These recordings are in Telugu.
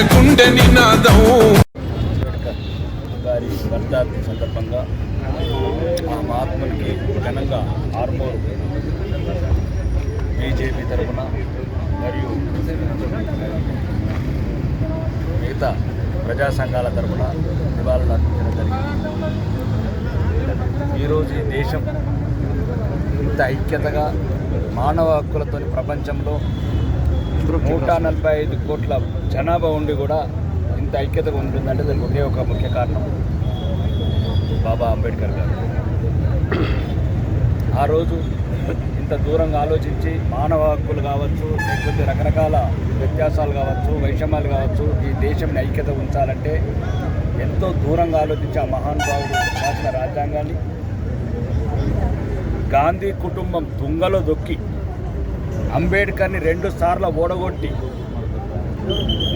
జనగుండె నినాదం. గారి వర్ధాంతి సందర్భంగా ఆ మహాత్మునికి ఘనంగా ఆర్మూర్ బీజేపీ తరఫున మరియు మిగతా ప్రజా సంఘాల తరఫున నివాళులు అర్పించడం జరిగింది. ఈరోజు ఈ దేశం ఇంత ఐక్యతగా మానవ హక్కులతో ప్రపంచంలో నూట నలభై ఐదు కోట్ల జనాభా ఉండి కూడా ఇంత ఐక్యతగా ఉంటుందంటే దానికి ఒకే ఒక ముఖ్య కారణం బాబా అంబేద్కర్ గారు. ఆ రోజు ఇంత దూరంగా ఆలోచించి మానవ హక్కులు కావచ్చు లేకపోతే రకరకాల వ్యత్యాసాలు కావచ్చు వైషమ్యాలు కావచ్చు ఈ దేశంని ఐక్యత ఉంచాలంటే ఎంతో దూరంగా ఆలోచించి ఆ మహానుభావుడు రాసిన రాజ్యాంగాన్ని గాంధీ కుటుంబం తుంగలో దొక్కి అంబేద్కర్ని రెండు సార్లు ఓడగొట్టి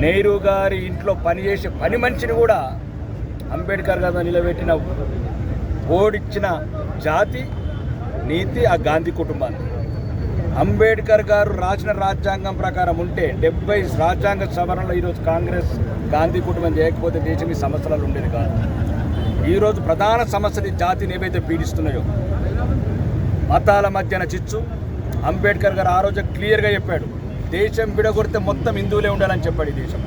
నెహ్రూ గారి ఇంట్లో పనిచేసే పని మనిషిని కూడా అంబేద్కర్ గారు నిలబెట్టిన ఓడిచ్చిన జాతి నీతి ఆ గాంధీ కుటుంబాన్ని. అంబేద్కర్ గారు రాసిన రాజ్యాంగం ప్రకారం ఉంటే డెబ్బై రాజ్యాంగ సవరణలో ఈరోజు కాంగ్రెస్ గాంధీ కుటుంబం చేయకపోతే దేశం ఈ సమస్యలు ఉండేది కాదు. ఈరోజు ప్రధాన సమస్యలు ఈ జాతిని ఏవైతే పీడిస్తున్నాయో మతాల మధ్యన చిచ్చు అంబేద్కర్ గారు ఆ రోజు క్లియర్గా చెప్పాడు దేశం విడగొడితే మొత్తం హిందువులే ఉండాలని చెప్పాడు ఈ దేశం.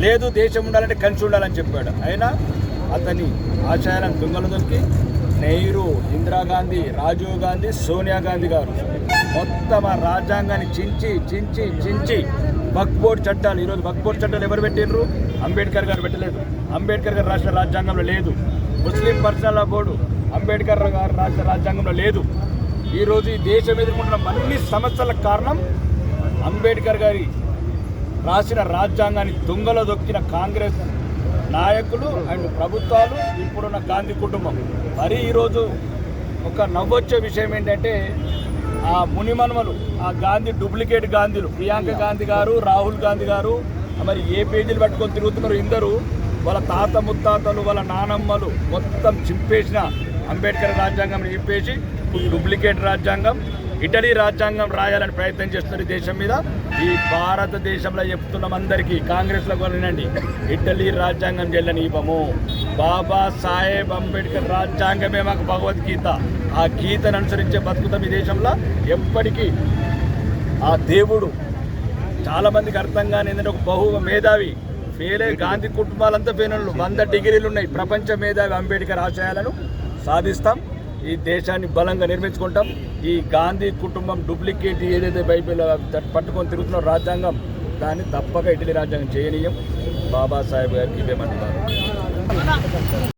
లేదు దేశం ఉండాలంటే కలిసి ఉండాలని చెప్పాడు. అయినా అతని ఆశయాలను దొంగలు దొరికి నెహ్రూ ఇందిరాగాంధీ రాజీవ్ గాంధీ సోనియా గాంధీ గారు మొత్తం ఆ రాజ్యాంగాన్ని చించి చించి చించి బక్బోర్డ్ చట్టాలు ఈరోజు బక్బోర్డ్ చట్టాలు ఎవరు పెట్టినరు అంబేద్కర్ గారు పెట్టలేదు. అంబేద్కర్ గారు రాసిన రాజ్యాంగంలో లేదు. ముస్లిం పర్సనల్ బోర్డు. అంబేద్కర్ గారు రాసిన రాజ్యాంగంలో లేదు. ఈరోజు ఈ దేశం ఎదుర్కొంటున్న అన్ని సమస్యలకు కారణం అంబేద్కర్ గారి రాసిన రాజ్యాంగాన్ని దొంగలో దొక్కిన కాంగ్రెస్ నాయకులు అండ్ ప్రభుత్వాలు ఇప్పుడున్న గాంధీ కుటుంబం. మరి ఈరోజు ఒక నవ్వొచ్చే విషయం ఏంటంటే ఆ మునిమన్మలు ఆ గాంధీ డూప్లికేట్ గాంధీలు ప్రియాంక గాంధీ గారు రాహుల్ గాంధీ గారు మరి ఏ పేజీలు పట్టుకొని తిరుగుతున్నారు ఇందరూ వాళ్ళ తాత ముత్తాతలు వాళ్ళ నానమ్మలు మొత్తం చింపేసిన అంబేద్కర్ రాజ్యాంగం చెప్పేసి డూప్లికేట్ రాజ్యాంగం ఇటలీ రాజ్యాంగం రాయాలని ప్రయత్నం చేస్తున్నారు దేశం మీద. ఈ భారతదేశంలో చెప్తున్నాం అందరికీ కాంగ్రెస్లో కొనండి ఇటలీ రాజ్యాంగం చెల్లనివ్వము బాబా సాహెబ్ అంబేద్కర్ రాజ్యాంగమే మాకు భగవద్గీత. ఆ గీతను అనుసరించే బతుకుతాం ఈ దేశంలో. ఎప్పటికీ ఆ దేవుడు చాలామందికి అర్థం కాని ఏంటంటే ఒక బహు మేధావి. ఫెయిల్ గాంధీ కుటుంబాలంతా ఫెయిల్ వంద డిగ్రీలు ఉన్నాయి. ప్రపంచ మేధావి అంబేద్కర్ ఆశయాలను. సాధిస్తాం. ఈ దేశాన్ని బలంగా నిర్మించుకుంటాం. ఈ గాంధీ కుటుంబం డూప్లికేట్ ఏదైతే బైబిల్ పట్టుకొని తిరుగుతున్న రాజ్యాంగం దాన్ని తప్పక ఇటలీ రాజ్యాంగం చేయనీయం. బాబాసాహెబ్ గారికి ఇవ్వమంటున్నారు